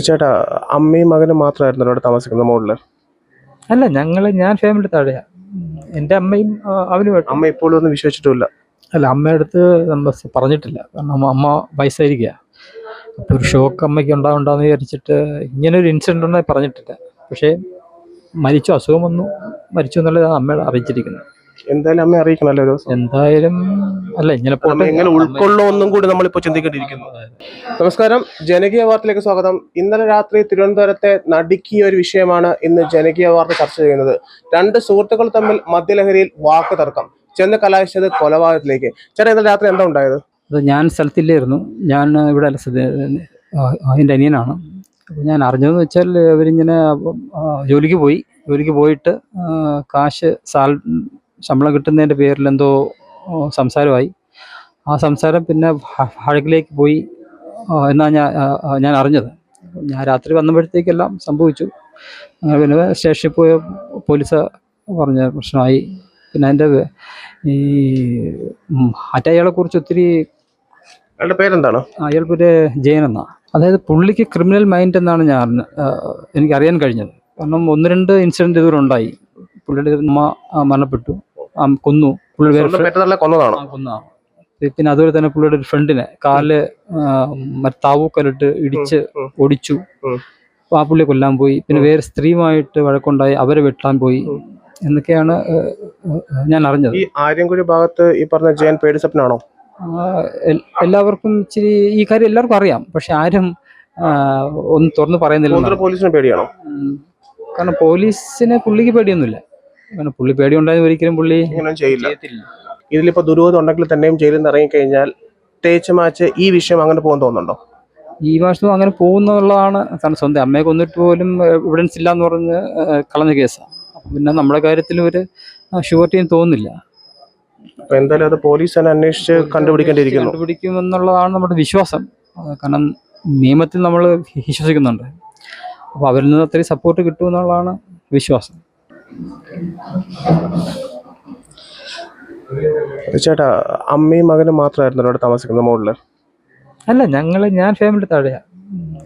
ചേട്ടാ അമ്മയും മകനും മാത്രമായിരുന്നു അവിടെ താമസിക്കുന്ന മുകളിൽ അല്ല ഞങ്ങൾ ഞാൻ ഫാമിലി താഴെയാ. എന്റെ അമ്മയും അവനും അവനുമായിട്ട് അമ്മ ഇപ്പോഴും ഒന്നും വിശ്വസിച്ചിട്ടില്ല അല്ല അമ്മയുടെ അടുത്ത് നമ്മൾ പറഞ്ഞിട്ടില്ല. കാരണം അമ്മ- വയസ്സായിരിക്കുക അപ്പോൾ ഒരു ഷോക്ക് അമ്മയ്ക്ക് ഉണ്ടാവുണ്ടാന്ന് വിചാരിച്ചിട്ട് ഇങ്ങനെ ഒരു ഇൻസിഡന്റ് ഉണ്ടായി പറഞ്ഞിട്ടില്ല. പക്ഷേ മരിച്ചു അസുഖം വന്നു. മരിച്ചു എന്നുള്ളതാണ് അമ്മയുടെ അറിയിച്ചിരിക്കുന്നത്. എന്തായാലും അമ്മ അറിയിക്കണല്ലോ ഒരു ദിവസം. എന്തായാലും അല്ല ഇങ്ങനെ അമ്മ എങ്ങനെ ഉൾക്കൊള്ളോ ഒന്നും കൂടി നമ്മളിപ്പോ ചിന്തിക്കേണ്ടിയിരിക്കുന്നു നമസ്കാരം. ജനകീയ വാർത്തയിലേക്ക് സ്വാഗതം. ഇന്നലെ രാത്രി തിരുവനന്തപുരത്തെ നടുക്കിയ ഒരു വിഷയമാണ് ഇന്ന് ജനകീയ വാർത്ത ചർച്ച ചെയ്യുന്നത്. രണ്ട് സുഹൃത്തുക്കൾ തമ്മിൽ മദ്യലഹരിയിൽ വാക്ക് തർക്കം. ചെന്ന് കലാശിച്ചത് കൊലപാതകത്തിലേക്ക്. ചേട്ടാ ഇന്നലെ രാത്രി എന്താ ഉണ്ടായത്? അത് ഞാൻ സ്ഥലത്തില്ലായിരുന്നു. ഞാൻ ഇവിടെ അതിന്റെ അനിയനാണ്. അപ്പോൾ ഞാൻ അറിഞ്ഞതെന്ന് വെച്ചാൽ ഇവരിങ്ങനെ ജോലിക്ക് പോയി. ജോലിക്ക് പോയിട്ട് കാശ് സാൽ ശമ്പളം കിട്ടുന്നതിന്റെ പേരിൽ എന്തോ സംസാരമായി. ആ സംസാരം പിന്നെ ഹഴകിലേക്ക് പോയി എന്നാണ് ഞാൻ ഞാൻ അറിഞ്ഞത്. ഞാൻ രാത്രി വന്നപ്പോഴത്തേക്കെല്ലാം സംഭവിച്ചു. അങ്ങനെ പിന്നെ സ്റ്റേഷനിൽ പോയ പോലീസ് പറഞ്ഞ പ്രശ്നമായി. പിന്നെ അതിന്റെ ഈ മറ്റേ കുറിച്ച് ഒത്തിരി അയാളുടെ പേരെന്താണ്? അയാൾ പേര് ജയൻ എന്നാണ് അതായത് പുള്ളിക്ക് ക്രിമിനൽ മൈൻഡ് എന്നാണ് ഞാൻ അറിഞ്ഞ- ആ, എനിക്ക് അറിയാൻ കഴിഞ്ഞത്. കാരണം ഒന്ന് രണ്ട് ഇൻസിഡന്റ് ഇതുവരെ ഉണ്ടായി. പുള്ളിയുടെ ഉമ്മ മരണപ്പെട്ടു. കൊന്നു. പുള്ളി കൊന്നതാണ്? പിന്നെ അതുപോലെ തന്നെ പുള്ളിയുടെ ഒരു ഫ്രണ്ടിനെ കാൽ ആ, മറ്റേ താവൂക്കലിട്ട് ഇടിച്ച് ഒടിച്ചു. ആ പുള്ളിയെ കൊല്ലാൻ പോയി. പിന്നെ വേറെ സ്ത്രീയുമായിട്ട് വഴക്കുണ്ടായി. അവരെ വെട്ടാൻ പോയി. എന്നൊക്കെയാണ് ഞാൻ അറിഞ്ഞത്. ഈ ആര്യൻകുഴി ഭാഗത്ത് ഈ പറഞ്ഞ ജയൻ ആ, എല്ലാവർക്കും ഇച്ചിരി ഈ കാര്യം എല്ലാവർക്കും അറിയാം. പക്ഷെ ആരും ഒന്നും തുറന്ന് പറയുന്നില്ല പോലീസിന് പേടിയാണോ? കാരണം പോലീസിനെ പുള്ളിക്ക് പേടിയൊന്നുമില്ല. കാരണം പുള്ളി പേടി ഉണ്ടായത് ഒരിക്കലും പുള്ളി ഇങ്ങനെ ചെയ്യില്ല. ഇതിലിപ്പോ ദുരൂഹത ഉണ്ടെങ്കിൽ തന്നെയും ജയിലിൽ നിന്ന് ഇറങ്ങിക്കഴിഞ്ഞാൽ തേച്ച മാച്ച് ഈ വിഷയം അങ്ങനെ പോകാൻ തോന്നുന്നുണ്ടോ? ഈ മാസം അങ്ങനെ പോകുന്നുള്ളതാണ് കാരണം സ്വന്തം. അമ്മയെ കൊന്നിട്ട് പോലും എവിഡൻസ് ഇല്ല എന്ന് പറഞ്ഞ് കളഞ്ഞ കേസാണ് പിന്നെ നമ്മുടെ കാര്യത്തിൽ ഒരു ഷുവർട്ടിയും തോന്നുന്നില്ല. അപ്പൊ എന്തായാലും അത് പോലീസ് തന്നെ അന്വേഷിച്ച് കണ്ടുപിടിക്കേണ്ടിയിരിക്കുന്നു. കണ്ടുപിടിക്കുമെന്നുള്ളതാണ് നമ്മുടെ വിശ്വാസം. കാരണം നിയമത്തിൽ നമ്മൾ വിശ്വസിക്കുന്നുണ്ട്. അപ്പോൾ അവരിൽ നിന്ന് അത്രയും സപ്പോർട്ട് കിട്ടുമെന്നുള്ളതാണ് വിശ്വാസം. ചേട്ടാ അമ്മയും മകനും മാത്രമായിരുന്നു അവിടെ താമസിക്കുന്നത് മുകളിൽ അല്ല ഞങ്ങൾ ഞാൻ ഫാമിലി താഴെയാ.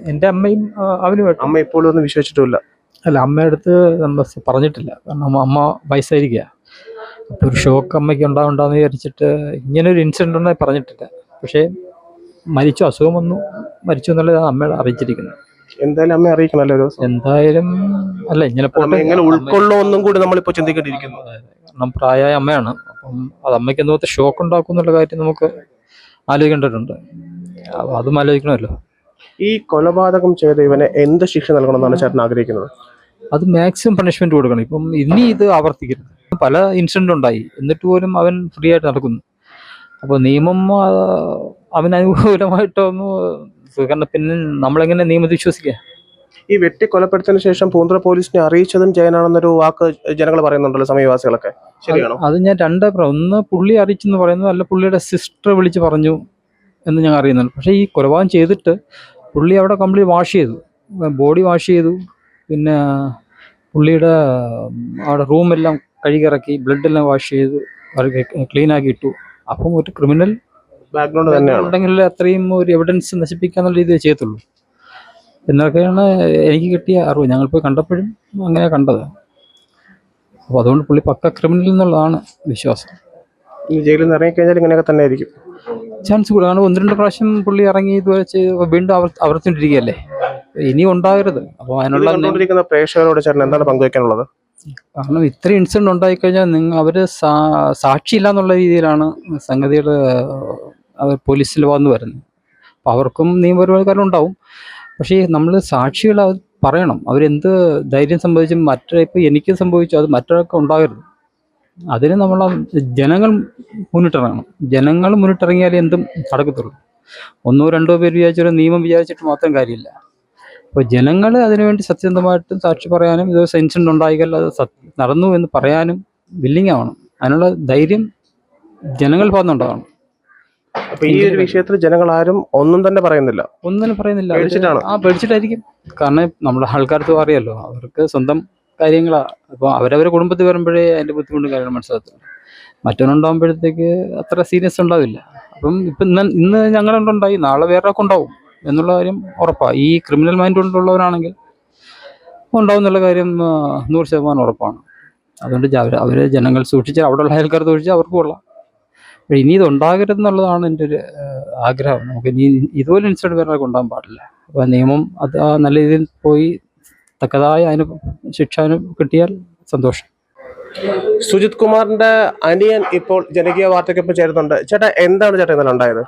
എന്റെ അമ്മയും അവനും അമ്മ ഇപ്പോഴും ഒന്നും വിശ്വസിച്ചിട്ടില്ല അല്ല അമ്മയുടെ അടുത്ത് നമ്മൾ പറഞ്ഞിട്ടില്ല. കാരണം അമ്മ- വയസ്സായിരിക്കുക അപ്പോൾ ഒരു ഷോക്ക് അമ്മയ്ക്ക് ഉണ്ടാവുണ്ടാന്ന് വിചാരിച്ചിട്ട് ഇങ്ങനെ ഒരു ഇൻസിഡന്റ് ഉണ്ടായി പറഞ്ഞിട്ടില്ല. പക്ഷേ മരിച്ചു അസുഖം വന്നു. മരിച്ചു എന്നുള്ളത് അമ്മയുടെ അറിയിച്ചിരിക്കുന്നത് എന്തായാലും അമ്മ അറിയിക്കണല്ലോ ഒരു ദിവസം. എന്തായാലും അല്ല ഇങ്ങനെ അമ്മ എങ്ങനെ ഉൾക്കൊള്ളോ ഒന്നും കൂടി നമ്മളിപ്പോ ചിന്തിക്കേണ്ടിയിരിക്കുന്നു. കാരണം പ്രായമായ അമ്മയാണ്. അപ്പം അത് അമ്മയ്ക്ക് എന്തോ ഷോക്ക് ഉണ്ടാക്കും എന്നുള്ള കാര്യം നമുക്ക് ആലോചിക്കേണ്ടതുണ്ട്. അതും ആലോചിക്കണമല്ലോ. ഈ കൊലപാതകം ചെയ്ത ഇവനെ എന്ത് ശിക്ഷ നൽകണമെന്നാണ് ചേട്ടൻ ആഗ്രഹിക്കുന്നത്? അത് മാക്സിമം പണിഷ്മെന്റ് കൊടുക്കണം. ഇപ്പം ഇനി ഇത് ആവർത്തിക്കരുത്. പല ഇൻസിഡന്റ് ഉണ്ടായി. എന്നിട്ട് പോലും അവൻ ഫ്രീ ആയിട്ട് നടക്കുന്നു. അപ്പോൾ നിയമം അവന് അനുകൂലമായിട്ടൊന്ന് കാരണം പിന്നെ നമ്മളെങ്ങനെ നിയമത്തിൽ വിശ്വസിക്കുക ഈ വെട്ടി കൊലപ്പെടുത്തിയതിനു ശേഷം പൂന്തറ പോലീസിനെ അറിയിച്ചതും ജയനാണെന്നൊരു വാക്ക് ജനങ്ങൾ പറയുന്നുണ്ടല്ലോ സമീപവാസികളൊക്കെ. ശരിയാണോ? അത് ഞാൻ രണ്ട് ഒന്ന് പുള്ളി അറിയിച്ചെന്ന് പറയുന്നത് അല്ല പുള്ളിയുടെ സിസ്റ്റർ വിളിച്ച് പറഞ്ഞു എന്ന് ഞാൻ അറിയുന്നുണ്ട്. പക്ഷേ ഈ കൊലപാതകം ചെയ്തിട്ട് പുള്ളി അവിടെ കംപ്ലീറ്റ് വാഷ് ചെയ്തു. ബോഡി വാഷ് ചെയ്തു. പിന്നെ പുള്ളിയുടെ അവിടെ റൂമെല്ലാം കഴുകിറക്കി ബ്ലഡെല്ലാം വാഷ് ചെയ്തു അവർ ആക്കി ഇട്ടു. അപ്പം ഒരു ക്രിമിനൽ ബാക്ക്ഗ്രൗണ്ട് തന്നെയാണ്. ഉണ്ടെങ്കിൽ അത്രയും ഒരു എവിഡൻസ് നശിപ്പിക്കാന്നുള്ള രീതിയിൽ ചെയ്യത്തുള്ളൂ. എന്നൊക്കെയാണ് എനിക്ക് കിട്ടിയ അറിവ്. ഞങ്ങൾ പോയി കണ്ടപ്പോഴും അങ്ങനെ കണ്ടത്. അപ്പോൾ അതുകൊണ്ട് പുള്ളി പക്ക ക്രിമിനൽ എന്നുള്ളതാണ് വിശ്വാസം. ഈ ജയിലിൽ നിന്ന് ഇറങ്ങിക്കഴിഞ്ഞാൽ ഇങ്ങനെയൊക്കെ തന്നെ ആയിരിക്കും ചാൻസ് കൂടുതൽ. കാരണം ഒന്ന് രണ്ട് പ്രാവശ്യം പുള്ളി ഇറങ്ങി ഇതുവരെ വീണ്ടും അവർ ആവർത്തിച്ചിരിക്കുകയല്ലേ ഇനി ഉണ്ടാകരുത്. അപ്പോൾ അതിനുള്ള പ്രേക്ഷകരോട് ചേട്ടൻ എന്താണ് പങ്കുവെക്കാനുള്ളത്? കാരണം ഇത്രയും ഇൻസിഡന്റ് ഉണ്ടായിക്കഴിഞ്ഞാൽ നിങ്ങൾ അവർ സാക്ഷിയില്ല എന്നുള്ള രീതിയിലാണ് സംഗതികൾ അവർ പോലീസിൽ വന്നു വരുന്നത് അപ്പോൾ അവർക്കും നിയമപരമായ ഉണ്ടാവും. പക്ഷേ നമ്മൾ സാക്ഷികൾ അത് പറയണം. അവരെന്ത് ധൈര്യം സംഭവിച്ചും മറ്റേ ഇപ്പോൾ എനിക്ക് സംഭവിച്ചു അത് മറ്റൊരാൾക്ക് ഉണ്ടാകരുത്. അതിന് നമ്മൾ ജനങ്ങൾ മുന്നിട്ടിറങ്ങണം. ജനങ്ങൾ മുന്നിട്ടിറങ്ങിയാലേ എന്തും നടക്കത്തുള്ളൂ. ഒന്നോ രണ്ടോ പേര് വിചാരിച്ചൊരു നിയമം വിചാരിച്ചിട്ട് മാത്രം കാര്യമില്ല. അപ്പോൾ ജനങ്ങൾ അതിനുവേണ്ടി സത്യസന്ധമായിട്ടും സാക്ഷി പറയാനും ഇത് ഇൻസിഡന്റ് ഉണ്ടായിക്കൽ അത് നടന്നു എന്ന് പറയാനും വില്ലിങ് ആവണം. അതിനുള്ള ധൈര്യം ജനങ്ങൾ ഭാഗത്തുനിന്നുണ്ടാവണം. അപ്പൊ ഈ ഒരു വിഷയത്തിൽ ജനങ്ങൾ ആരും ഒന്നും തന്നെ പറയുന്നില്ല. ഒന്നിനും പറയുന്നില്ല. അവർ പേടിച്ചിട്ടാണ്? ആ പേടിച്ചിട്ടായിരിക്കും. കാരണം നമ്മുടെ ആൾക്കാർക്ക് അറിയാലോ അവർക്ക് സ്വന്തം കാര്യങ്ങളാ. അപ്പോൾ അവരവരെ കുടുംബത്തിൽ വരുമ്പോഴേ അതിന്റെ ബുദ്ധിമുട്ടും കാര്യങ്ങളും മനസ്സിലാകത്തുള്ളൂ. മറ്റവനുണ്ടാകുമ്പോഴത്തേക്ക് അത്ര സീരിയസ് ഉണ്ടാവില്ല. അപ്പം ഇപ്പം ഇന്ന് ഇന്ന് ഞങ്ങളുണ്ടായി നാളെ വേറെ ഒക്കെ ഉണ്ടാവും എന്നുള്ള കാര്യം ഉറപ്പാണ് ഈ ക്രിമിനൽ മൈൻഡ് കൊണ്ടുള്ളവരാണെങ്കിൽ ഉണ്ടാവും എന്നുള്ള കാര്യം നൂറ് ശതമാനം ഉറപ്പാണ്. അതുകൊണ്ട് അവർ അവർ ജനങ്ങൾ സൂക്ഷിച്ച് അവിടെയുള്ള ആൾക്കാർ സൂക്ഷിച്ച് അവർക്കും കൊള്ളാം. ഇനി ഇത് ഉണ്ടാകരുതെന്നുള്ളതാണ് എന്റെ ഒരു ആഗ്രഹം. നമുക്ക് ഇനി ഇതുപോലെ ഇൻസിഡന്റ് വേറെ ഉണ്ടാകാൻ പാടില്ല. അപ്പോൾ നിയമം അത് ആ നല്ല രീതിയിൽ പോയി തക്കതായ അതിന് ശിക്ഷ അതിന് കിട്ടിയാൽ സന്തോഷം. സുജിത് കുമാറിന്റെ അനിയൻ ഇപ്പോൾ ജനകീയ വാർത്തയ്ക്കൊപ്പം ചേരുന്നുണ്ട്. ചേട്ടാ എന്താണ് ചേട്ടാ ഇന്നലെ ഉണ്ടായത്?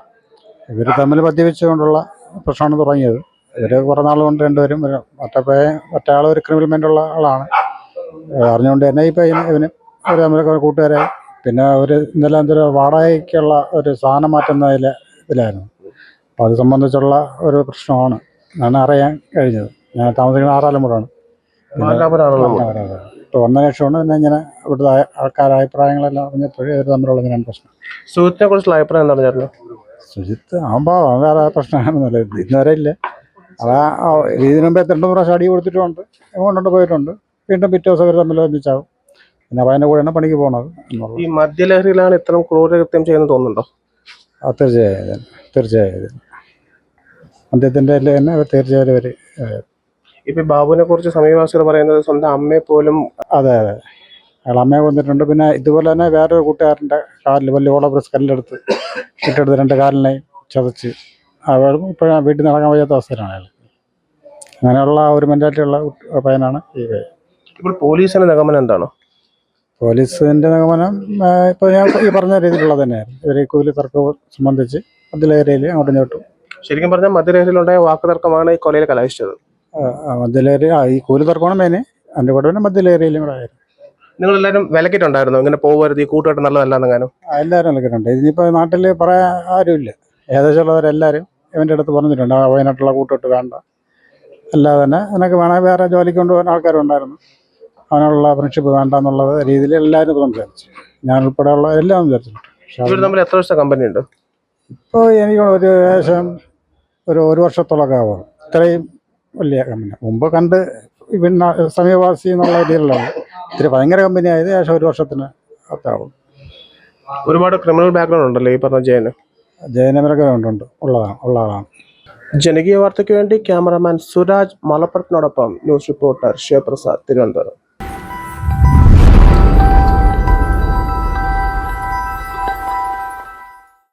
ഇവർ തമ്മിൽ മദ്യപിച്ചുകൊണ്ടുള്ള പ്രശ്നമാണ് തുടങ്ങിയത്. ഇവർ കുറേ നാൾ കൊണ്ട് രണ്ടുപേരും ഒരു മറ്റേ മറ്റേ ആൾ ഒരു ക്രിമിനൽ മൈൻഡുള്ള ആളാണ്. അറിഞ്ഞുകൊണ്ട് തന്നെ ഇപ്പം ഇവന് ഒരു തമ്മിലൊക്കെ കൂട്ടുകാരായി. പിന്നെ ഒരു ഇന്നലെ എന്തൊരു വാടകയ്ക്കുള്ള ഒരു സാധനം മാറ്റുന്നതിൽ ഇതിലായിരുന്നു. അപ്പം അത് സംബന്ധിച്ചുള്ള ഒരു പ്രശ്നമാണ്. ഞാൻ അറിയാൻ കഴിഞ്ഞത്. ഞാൻ താമസിക്കുന്ന ആറാലമ്പുഴാണ് ഇപ്പോൾ വന്ന ലക്ഷമാണ് പിന്നെ ഇങ്ങനെ ഇവിടുത്തെ ആൾക്കാരുടെ അഭിപ്രായങ്ങളെല്ലാം അറിഞ്ഞപ്പോഴേ അവർ തമ്മിലുള്ള ഇങ്ങനെയാണ് പ്രശ്നം. സുജിത്തിനെ കുറിച്ചുള്ള അഭിപ്രായം എന്താണ് ചേട്ടന് സുജിത്ത് ആകുമ്പോൾ വേറെ പ്രശ്നമാണെന്നല്ല. ഇന്നുവരെ ഇല്ല. അതാ ഇതിനു മുമ്പേ രണ്ട് പ്രാവശ്യം അടി കൊടുത്തിട്ടുണ്ട് എങ്ങോട്ടുണ്ട് പോയിട്ടുണ്ട് വീണ്ടും പിറ്റേ ദിവസം അവർ തമ്മിൽ ഒന്നിച്ചാവും. പിന്നെ അവന്റെ കൂടെയാണ് പണിക്ക് എന്നുള്ളത്. ഈ മദ്യലഹരിയിലാണ് ഇത്തരം ക്രൂരകൃത്യം ചെയ്യുന്നത് തോന്നുന്നുണ്ടോ? ആ തീർച്ചയായും. തീർച്ചയായും. മദ്യത്തിന്റെ അല്ലേ തന്നെ അവർ തീർച്ചയായും അവർ ഇപ്പൊ ഈ ബാബുവിനെ കുറിച്ച് സമീപവാസികൾ പറയുന്നത് സ്വന്തം അമ്മയെ പോലും അതെ അതെ. അയാൾ അമ്മയെ കൊന്നിട്ടുണ്ട്. പിന്നെ ഇതുപോലെ തന്നെ വേറൊരു കൂട്ടുകാരന്റെ കാലിൽ വലിയ ഓളപ്രസ് കല്ലെടുത്ത് ഇട്ടെടുത്ത് രണ്ട് കാലിനെയും ചതച്ച് അയാൾ ഇപ്പോഴും വീട്ടിൽ നടക്കാൻ വയ്യാത്ത അവസ്ഥയിലാണ് അയാൾ. അങ്ങനെയുള്ള ഒരു മെന്റാലിറ്റി ഉള്ള പയ്യനാണ് ഈ ഇപ്പോൾ പോലീസിന്റെ നിഗമനം എന്താണ്? പോലീസിന്റെ നിഗമനം ഇപ്പോൾ ഞാൻ ഈ പറഞ്ഞ രീതിയിലുള്ളത് തന്നെയായിരുന്നു ഇവരെ കൂലി തർക്കവും സംബന്ധിച്ച് മധ്യലേരിയയിൽ അങ്ങോട്ടും ഇങ്ങോട്ടും. ശരിക്കും പറഞ്ഞാൽ മദ്യലഹരിയിലുണ്ടായ വാക്കുതർക്കമാണ് ഈ കൊലയിൽ കലാശിച്ചത്. മധ്യലേരി ആ ഈ കൂലി തർക്കമാണ് മെയിന് അതിന്റെ കൂടെ തന്നെ മധ്യലേരിയയിലും കൂടെ ആയിരുന്നു. നിങ്ങൾ എല്ലാവരും വിലക്കിട്ടുണ്ടായിരുന്നു? ഇങ്ങനെ പോകരുത് ഈ കൂട്ടുകെട്ട് നല്ലതല്ലെന്നെങ്ങാനും? എല്ലാവരും വിലക്കിട്ടുണ്ട്. ഇതിനിപ്പോൾ നാട്ടിൽ പറയാൻ ആരുമില്ല. ഏകദേശം ഉള്ളവരെല്ലാവരും ഇവന്റെ അടുത്ത് പറഞ്ഞിട്ടുണ്ട്. വയനാട്ടിലുള്ള കൂട്ടുകെട്ട് വേണ്ട അല്ലാതെ തന്നെ നിനക്ക് വേണമെങ്കിൽ വേറെ ജോലിക്ക് കൊണ്ടുപോകാൻ ആൾക്കാരുണ്ടായിരുന്നു. അവനുള്ള ഫ്രണ്ട്ഷിപ്പ് വേണ്ട എന്നുള്ള രീതിയിൽ എല്ലാവരും സംസാരിച്ചു ഞാൻ ഉൾപ്പെടെയുള്ള എല്ലാം സംസാരിച്ചിട്ടുണ്ട് ഇവർ തമ്മിൽ എത്ര കമ്പനി ഉണ്ട്? ഇപ്പോൾ എനിക്ക് ഒരു ഏകദേശം ഒരു ഒരു വർഷത്തോളമൊക്കെ ആവും. ഇത്രയും വലിയ കമ്പനി മുമ്പ് കണ്ട് പിന്നെ സമീപവാസി എന്നുള്ള രീതിയിലുള്ള ഇത്തിരി ഭയങ്കര കമ്പനി ആയത് ഏകദേശം ഒരു വർഷത്തിന് അത്താവും ഒരുപാട് ക്രിമിനൽ ബാക്ക്ഗ്രൗണ്ട് ഉണ്ടല്ലോ ഈ പറഞ്ഞ ജയന്? ജയനമരൊക്കെ ഉണ്ട് ഉള്ളതാണ് ഉള്ള ആളാണ് ജനകീയ വാർത്തയ്ക്ക് വേണ്ടി ക്യാമറാമാൻ സുരാജ് മലപ്പുറത്തിനോടൊപ്പം ന്യൂസ് റിപ്പോർട്ടർ ശിവപ്രസാദ് തിരുവനന്തപുരം.